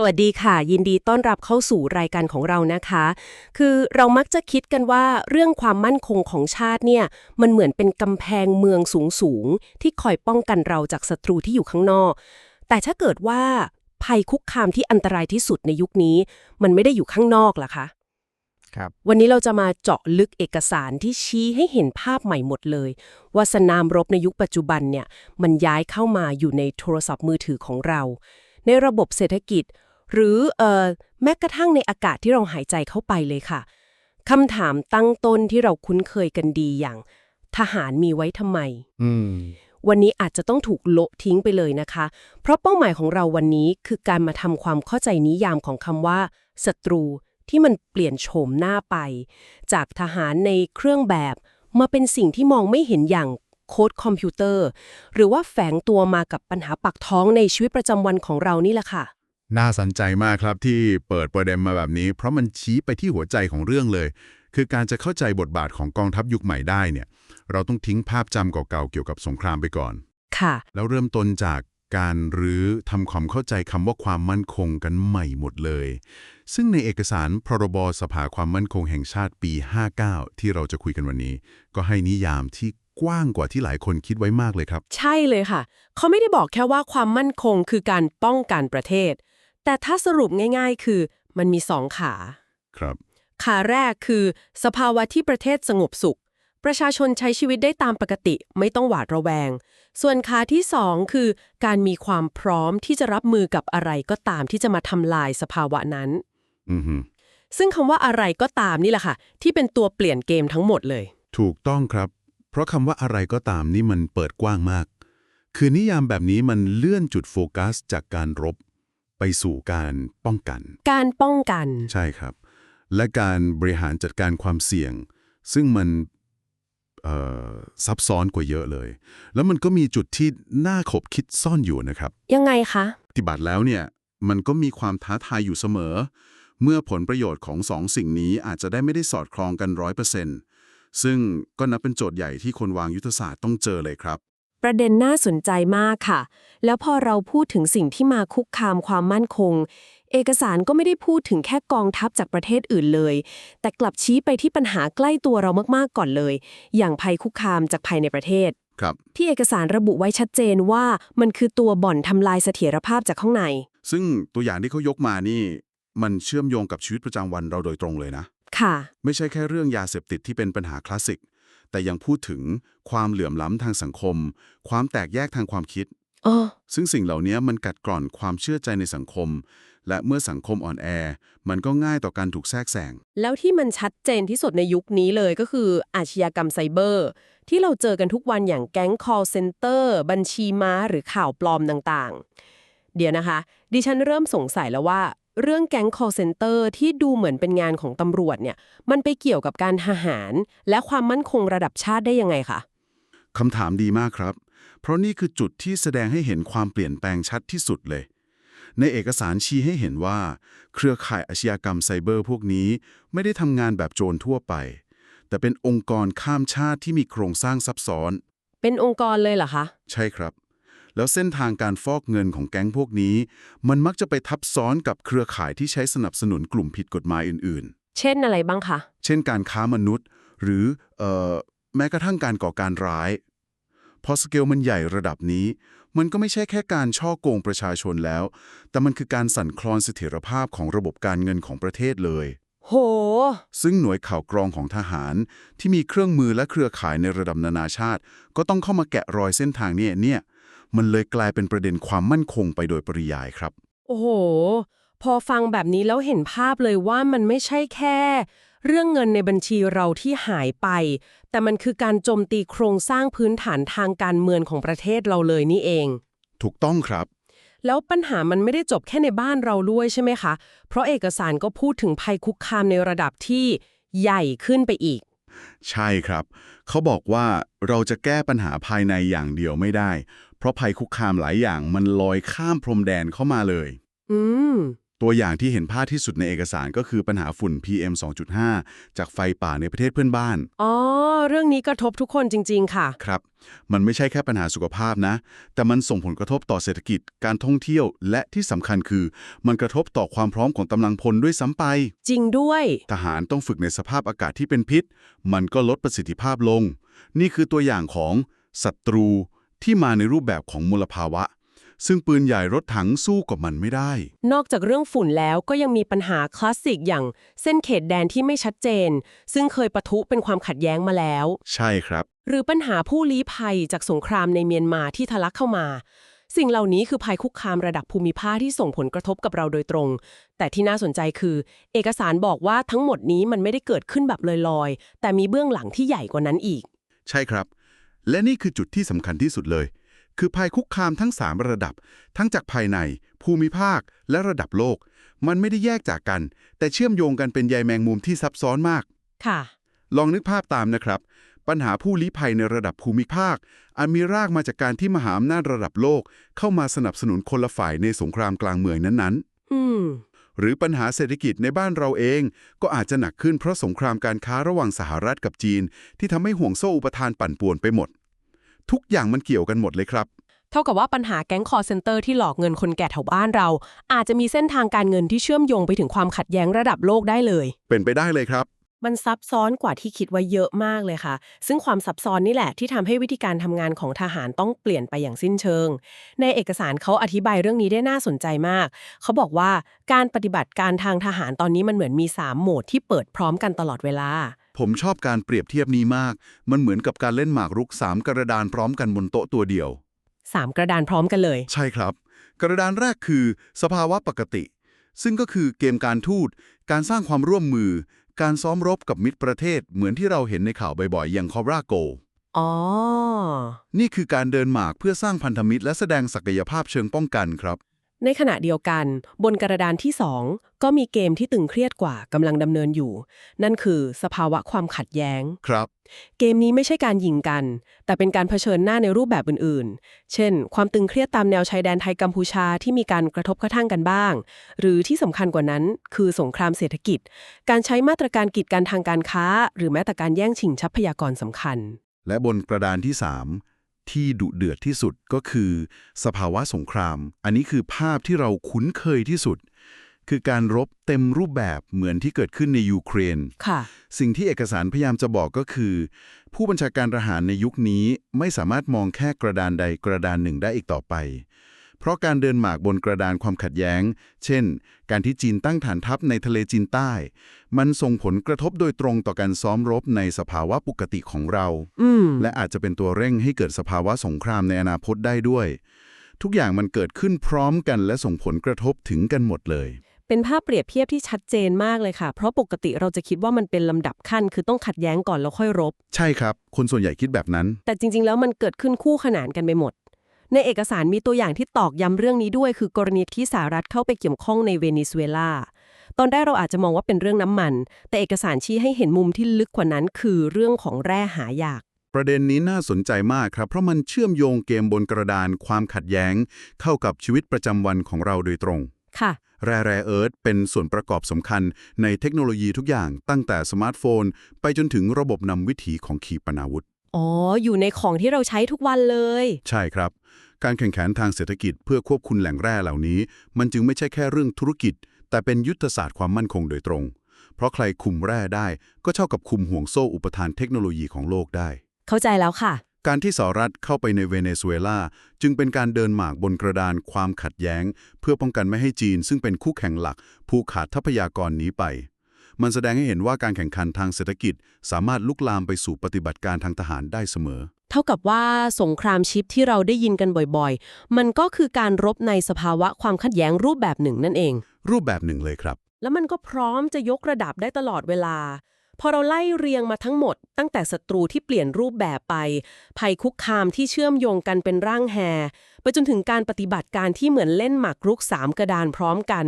สวัสดีค่ะ ยินดีต้อนรับเข้าสู่รายการของเรานะคะ คือเรามักจะคิดกันว่าเรื่องความมั่นคงของชาติเนี่ย มันเหมือนเป็นกำแพงเมืองสูงๆที่คอยป้องกันเราจากศัตรูที่อยู่ข้างนอก แต่ถ้าเกิดว่าภัยคุกคามที่อันตรายที่สุดในยุคนี้ มันไม่ได้อยู่ข้างนอกล่ะคะครับวันนี้เราจะมาเจาะลึกเอกสารที่ชี้ให้เห็นภาพใหม่หมดเลย ว่าสนามรบในยุคปัจจุบันเนี่ยมันย้ายเข้ามาอยู่ในโทรศัพท์มือถือของเรา ในระบบเศรษฐกิจ หรือเอ่อแม้กระทั่งในอากาศที่เราหายใจเข้าไปเลยค่ะคำถามตั้งต้นที่เราคุ้นเคยกันดีอย่าง ทหารมีไว้ทำไมอืมวันนี้อาจจะต้องถูกโละทิ้งไปเลยนะคะ เพราะเป้าหมายของเราวันนี้คือการมาทำความเข้าใจนิยามของคำว่าศัตรูที่มันเปลี่ยนโฉมหน้าไป จากทหารในเครื่องแบบ มาเป็นสิ่งที่มองไม่เห็นอย่างโค้ดคอมพิวเตอร์ หรือว่าแฝงตัวมากับปัญหาปักท้องในชีวิตประจำวันของเรานี่แหละค่ะ น่าสนใจมากครับที่เปิดประเด็นมาแบบนี้ เพราะมันชี้ไปที่หัวใจของเรื่องเลย คือการจะเข้าใจบทบาทของกองทัพยุคใหม่ได้เนี่ย เราต้องทิ้งภาพจำเก่าๆเกี่ยวกับสงครามไปก่อน ค่ะ แล้วเริ่มต้นจากการรื้อทำความเข้าใจคำว่าความมั่นคงกันใหม่หมดเลย ซึ่งในเอกสารพรบสภาความมั่นคงแห่งชาติปี 59 ที่เราจะคุยกันวันนี้ ก็ให้นิยามที่กว้างกว่าที่หลายคนคิดไว้มากเลยครับ ใช่เลยค่ะ เขาไม่ได้บอกแค่ว่าความมั่นคงคือการป้องกันประเทศ แต่ถ้าสรุปง่าย ๆ คือมันมีสองขา ครับ ขาแรกคือ สภาวะที่ประเทศสงบสุข ประชาชนใช้ชีวิตได้ตามปกติไม่ต้องหวาดระแวง ส่วนขาที่สองคือ การมีความพร้อมที่จะรับมือกับอะไรก็ตามที่จะมาทำลายสภาวะนั้น อือฮึซึ่งคำว่าอะไรก็ตามนี่แหละค่ะ ที่เป็นตัวเปลี่ยนเกมทั้งหมดเลย ถูกต้องครับ เพราะคำว่าอะไรก็ตามนี่มันเปิดกว้างมาก คือนิยามแบบนี้มันเลื่อนจุดโฟกัสจากการรบ ไปสู่การป้องกัน การป้องกัน ใช่ครับ และการบริหารจัดการความเสี่ยง ซึ่งมันเอ่อซับซ้อนกว่าเยอะเลย แล้วมันก็มีจุดที่น่าขบคิดซ่อนอยู่นะครับ ยังไงคะปฏิบัติแล้วเนี่ยมันก็มีความท้าทายอยู่เสมอ เมื่อผลประโยชน์ของสองสิ่งนี้อาจจะได้ไม่ได้สอดคล้องกันร้อยเปอร์เซ็นต์ซึ่งก็นับเป็นโจทย์ใหญ่ที่คนวางยุทธศาสตร์ต้องเจอเลยครับ ประเด็นน่าสนใจมากค่ะ แล้วพอเราพูดถึงสิ่งที่มาคุกคามความมั่นคง เอกสารก็ไม่ได้พูดถึงแค่กองทัพจากประเทศอื่นเลย แต่กลับชี้ไปที่ปัญหาใกล้ตัวเรามากๆก่อนเลย อย่างภัยคุกคามจากภายในประเทศ ครับ ที่เอกสารระบุไว้ชัดเจนว่ามันคือตัวบ่อนทำลายเสถียรภาพจากข้างใน ซึ่งตัวอย่างที่เขายกมานี่ มันเชื่อมโยงกับชีวิตประจำวันเราโดยตรงเลยนะ ค่ะ ไม่ใช่แค่เรื่องยาเสพติดที่เป็นปัญหาคลาสสิก แต่ยังพูดถึงความเหลื่อมล้ำทางสังคม ความแตกแยกทางความคิดอ๋อซึ่งสิ่งเหล่านี้มันกัดกร่อนความเชื่อใจในสังคม และเมื่อสังคมอ่อนแอ มันก็ง่ายต่อการถูกแทรกแซง แล้วที่มันชัดเจนที่สุดในยุคนี้เลยก็คืออาชญากรรมไซเบอร์ ที่เราเจอกันทุกวันอย่างแก๊ง call center บัญชีม้าหรือข่าวปลอมต่างๆ เดี๋ยวนะคะ ดิฉันเริ่มสงสัยแล้วว่า เรื่องแก๊ง call center ที่ดูเหมือนเป็นงานของตำรวจเนี่ย มันไปเกี่ยวกับการทหารและความมั่นคงระดับชาติได้ยังไงคะคำถามดีมากครับ เพราะนี่คือจุดที่แสดงให้เห็นความเปลี่ยนแปลงชัดที่สุดเลย ในเอกสารชี้ให้เห็นว่า เครือข่ายอาชญากรรมไซเบอร์พวกนี้ไม่ได้ทำงานแบบโจรทั่วไป แต่เป็นองค์กรข้ามชาติที่มีโครงสร้างซับซ้อน เป็นองค์กรเลยเหรอคะ ใช่ครับ แล้วเส้นทางการฟอกเงินของแก๊งพวกนี้ มันมักจะไปทับซ้อนกับเครือข่ายที่ใช้สนับสนุนกลุ่มผิดกฎหมายอื่นเช่นอะไรบ้างคะๆเช่นการค้ามนุษย์ หรือเอ่อแม้กระทั่งการก่อการร้าย พอสเกลมันใหญ่ระดับนี้ มันก็ไม่ใช่แค่การช่อโกงประชาชนแล้ว แต่มันคือการสั่นคลอนเสถียรภาพของระบบการเงินของประเทศเลยโห ซึ่งหน่วยข่าวกรองของทหารที่มีเครื่องมือและเครือข่ายในระดับนานาชาติ ก็ต้องเข้ามาแกะรอยเส้นทางเนี่ยเนี่ย มันเลยกลายเป็นประเด็นความมั่นคงไปโดยปริยายครับ โอ้โห พอฟังแบบนี้แล้วเห็นภาพเลยว่ามันไม่ใช่แค่ เรื่องเงินในบัญชีเราที่หายไป แต่มันคือการโจมตีโครงสร้างพื้นฐานทางการเมืองของประเทศเราเลยนี่เอง ถูกต้องครับแล้วปัญหามันไม่ได้จบแค่ในบ้านเราด้วยใช่ไหมคะ เพราะเอกสารก็พูดถึงภัยคุกคามในระดับที่ใหญ่ขึ้นไปอีก ใช่ครับ เขาบอกว่าเราจะแก้ปัญหาภายในอย่างเดียวไม่ได้ เพราะภัยคุกคามหลายอย่างมันลอยข้ามพรมแดนเข้ามาเลย อืม ตัวอย่างที่เห็นภาพที่สุดในเอกสารก็คือปัญหาฝุ่น PM 2.5 จากไฟป่าในประเทศเพื่อนบ้าน อ๋อ เรื่องนี้กระทบทุกคนจริง ๆ ค่ะ ครับ มันไม่ใช่แค่ปัญหาสุขภาพนะ แต่มันส่งผลกระทบต่อเศรษฐกิจ การท่องเที่ยว และที่สำคัญคือ มันกระทบต่อความพร้อมของกำลังพลด้วยซ้ำไป จริงด้วย ทหารต้องฝึกในสภาพอากาศที่เป็นพิษ มันก็ลดประสิทธิภาพลง นี่คือตัวอย่างของศัตรู ที่มาในรูปแบบของมลภาวะ ซึ่งปืนใหญ่รถถังสู้กับมันไม่ได้ นอกจากเรื่องฝุ่นแล้วก็ยังมีปัญหาคลาสสิกอย่างเส้นเขตแดนที่ไม่ชัดเจน ซึ่งเคยปะทุเป็นความขัดแย้งมาแล้ว ใช่ครับ หรือปัญหาผู้ลี้ภัยจากสงครามในเมียนมาที่ทะลักเข้ามาสิ่งเหล่านี้คือภัยคุกคามระดับภูมิภาคที่ส่งผลกระทบกับเราโดยตรง แต่ที่น่าสนใจคือ เอกสารบอกว่าทั้งหมดนี้มันไม่ได้เกิดขึ้นแบบลอยๆ แต่มีเบื้องหลังที่ใหญ่กว่านั้นอีก ใช่ครับ และนี่คือจุดที่สำคัญที่สุดเลย คือภัยคุกคามทั้ง 3 ระดับ ทั้งจากภายใน ภูมิภาค และระดับโลก มันไม่ได้แยกจากกัน แต่เชื่อมโยงกันเป็นใยแมงมุมที่ซับซ้อนมาก ค่ะ ลองนึกภาพตามนะครับ ปัญหาผู้ลี้ภัยในระดับภูมิภาคอาจมีรากมาจากการที่มหาอำนาจระดับโลก เข้ามาสนับสนุนคนละฝ่ายในสงครามกลางเมืองนั้นๆ อืม หรือปัญหาเศรษฐกิจในบ้านเราเอง ก็อาจจะหนักขึ้นเพราะสงครามการค้าระหว่างสหรัฐกับจีน ที่ทำให้ห่วงโซ่อุปทานปั่นป่วนไปหมด ทุกอย่างมันเกี่ยวกันหมดเลยครับ เท่ากับว่าปัญหาแก๊งคอร์เซนเตอร์ที่หลอกเงินคนแก่แถวบ้านเรา อาจจะมีเส้นทางการเงินที่เชื่อมโยงไปถึงความขัดแย้งระดับโลกได้เลย เป็นไปได้เลยครับ มันซับซ้อนกว่าที่คิดไว้เยอะมากเลยค่ะ ซึ่งความซับซ้อนนี่แหละที่ทำให้วิธีการทำงานของทหารต้องเปลี่ยนไปอย่างสิ้นเชิง ในเอกสารเขาอธิบายเรื่องนี้ได้น่าสนใจมาก เขาบอกว่าการปฏิบัติการทางทหารตอนนี้มันเหมือนมี 3 โหมดที่เปิดพร้อมกันตลอดเวลา ผมชอบการเปรียบเทียบนี้มาก มันเหมือนกับการเล่นหมากรุกสามกระดานพร้อมกันบนโต๊ะตัวเดียว 3 กระดานพร้อมกันเลย ใช่ครับ กระดานแรกคือ สภาวะปกติ ซึ่งก็คือเกมการทูตการสร้างความร่วมมือ การซ้อมรบกับมิตรประเทศเหมือนที่เราเห็นในข่าวบ่อยๆ อย่างคอราโก อ๋อ นี่คือการเดินหมากเพื่อสร้างพันธมิตรและแสดงศักยภาพเชิงป้องกันครับ ในขณะเดียวกัน บนกระดานที่ 2 ก็มีเกมที่ตึงเครียดกว่ากำลังดำเนินอยู่ นั่นคือสภาวะความขัดแย้ง ครับ เกมนี้ไม่ใช่การยิงกัน แต่เป็นการเผชิญหน้าในรูปแบบอื่นๆ เช่น ความตึงเครียดตามแนวชายแดนไทยกัมพูชาที่มีการกระทบกระทั่งกันบ้าง หรือที่สำคัญกว่านั้น คือสงครามเศรษฐกิจ การใช้มาตรการกีดกันทางการค้า หรือแม้แต่การแย่งชิงทรัพยากรสำคัญ และบนกระดานที่ 3 ที่ดุเดือดที่สุดก็คือ สภาวะสงคราม อันนี้คือภาพที่เราคุ้นเคยที่สุด คือการรบเต็มรูปแบบเหมือนที่เกิดขึ้นในยูเครนค่ะสิ่งที่เอกสารพยายามจะบอกก็คือ ผู้บัญชาการทหารในยุคนี้ไม่สามารถมองแค่กระดานใดกระดานหนึ่งได้อีกต่อไป เพราะการเดินหมากบนกระดานความขัดแย้ง เช่น การที่จีนตั้งฐานทัพในทะเลจีนใต้ มันส่งผลกระทบโดยตรงต่อการซ้อมรบในสภาวะปกติของเราอืมและอาจจะเป็นตัวเร่งให้เกิดสภาวะสงครามในอนาคตได้ด้วย ทุกอย่างมันเกิดขึ้นพร้อมกันและส่งผลกระทบถึงกันหมดเลย เป็นภาพเปรียบเทียบที่ชัดเจนมากเลยค่ะ เพราะปกติเราจะคิดว่ามันเป็นลำดับขั้น คือต้องขัดแย้งก่อนแล้วค่อยรบ ใช่ครับ คนส่วนใหญ่คิดแบบนั้น แต่จริง ๆ แล้วมันเกิดขึ้นคู่ขนานกันไปหมด ในเอกสารมีตัวอย่างที่ตอกย้ำเรื่องนี้ด้วย คือกรณีที่สหรัฐเข้าไปเกี่ยวข้องในเวเนซุเอลา ตอนแรกเราอาจจะมองว่าเป็นเรื่องน้ำมัน แต่เอกสารชี้ให้เห็นมุมที่ลึกกว่านั้น คือเรื่องของแร่หายาก ประเด็นนี้น่าสนใจมากครับ เพราะมันเชื่อมโยงเกมบนกระดาน ความขัดแย้ง เข้ากับชีวิตประจำวันของเราโดยตรง ค่ะ แร่แร่เอิร์ธเป็นส่วนประกอบสำคัญในเทคโนโลยีทุกอย่าง ตั้งแต่สมาร์ทโฟน ไปจนถึงระบบนำวิถีของขีปนาวุธ อ๋อ อยู่ในของที่เราใช้ทุกวันเลย ใช่ครับ การแข่งขันทางเศรษฐกิจเพื่อควบคุมแหล่งแร่เหล่านี้ มันจึงไม่ใช่แค่เรื่องธุรกิจ แต่เป็นยุทธศาสตร์ความมั่นคงโดยตรง เพราะใครคุมแร่ได้ ก็เท่ากับคุมห่วงโซ่อุปทานเทคโนโลยีของโลกได้ เข้าใจแล้วค่ะ การที่สหรัฐเข้าไปในเวเนซุเอลาจึงเป็นการเดินหมากบนกระดานความขัดแย้ง เพื่อป้องกันไม่ให้จีน ซึ่งเป็นคู่แข่งหลักผู้ขาดทรัพยากรหนีไป มันแสดงให้เห็นว่าการแข่งขันทางเศรษฐกิจ สามารถลุกลามไปสู่ปฏิบัติการทางทหารได้เสมอ เท่ากับว่าสงครามชิปที่เราได้ยินกันบ่อยๆ มันก็คือการรบในสภาวะความขัดแย้งรูปแบบหนึ่งนั่นเอง รูปแบบหนึ่งเลยครับ แล้วมันก็พร้อมจะยกระดับได้ตลอดเวลา พอเราไล่เรียงมาทั้งหมด ตั้งแต่ศัตรูที่เปลี่ยนรูปแบบไป ภัยคุกคามที่เชื่อมโยงกันเป็นร่างแฮไปจนถึงการปฏิบัติการที่เหมือนเล่นหมากรุกสามกระดานพร้อมกัน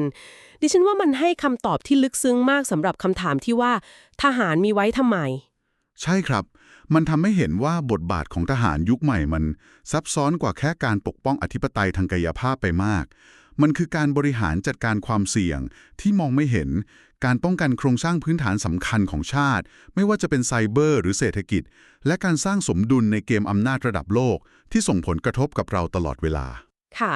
ดิฉันว่ามันให้คำตอบที่ลึกซึ้งมากสำหรับคำถามที่ว่า ทหารมีไว้ทำไม ใช่ครับ มันทำให้เห็นว่าบทบาทของทหารยุคใหม่มัน ซับซ้อนกว่าแค่การปกป้องอธิปไตยทางกายภาพไปมากมันคือการบริหารจัดการความเสี่ยงที่มองไม่เห็น การป้องกันโครงสร้างพื้นฐานสำคัญของชาติ ไม่ว่าจะเป็นไซเบอร์หรือเศรษฐกิจ และการสร้างสมดุลในเกมอำนาจระดับโลก ที่ส่งผลกระทบกับเราตลอดเวลา ค่ะ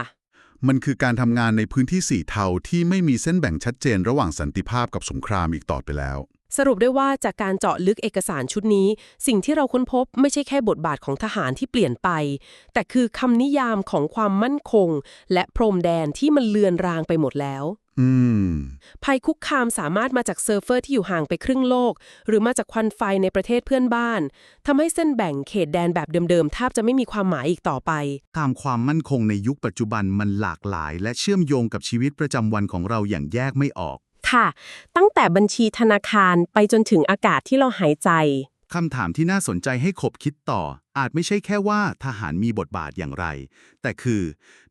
มันคือการทำงานในพื้นที่สีเทาที่ไม่มีเส้นแบ่งชัดเจนระหว่างสันติภาพกับสงครามอีกต่อไปแล้ว สรุปได้ว่าจากการเจาะลึกเอกสารชุดนี้ สิ่งที่เราค้นพบไม่ใช่แค่บทบาทของทหารที่เปลี่ยนไป แต่คือคำนิยามของความมั่นคง และพรมแดนที่มันเลือนรางไปหมดแล้วอืมภัยคุกคามสามารถมาจากเซิร์ฟเวอร์ที่อยู่ห่างไปครึ่งโลก หรือมาจากควันไฟในประเทศเพื่อนบ้านทำให้เส้นแบ่งเขตแดนแบบเดิมๆแทบจะไม่มีความหมายอีกต่อไปตามความมั่นคงในยุคปัจจุบันมันหลากหลาย และเชื่อมโยงกับชีวิตประจำวันของเราอย่างแยกไม่ออก ค่ะ ตั้งแต่บัญชีธนาคารไปจนถึงอากาศที่เราหายใจ คำถามที่น่าสนใจให้ขบคิดต่อ อาจไม่ใช่แค่ว่าทหารมีบทบาทอย่างไร แต่คือ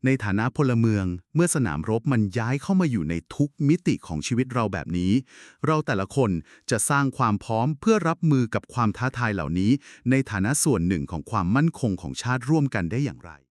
ในฐานะพลเมือง เมื่อสนามรบมันย้ายเข้ามาอยู่ในทุกมิติของชีวิตเราแบบนี้ เราแต่ละคนจะสร้างความพร้อมเพื่อรับมือกับความท้าทายเหล่านี้ ในฐานะส่วนหนึ่งของความมั่นคงของชาติร่วมกันได้อย่างไร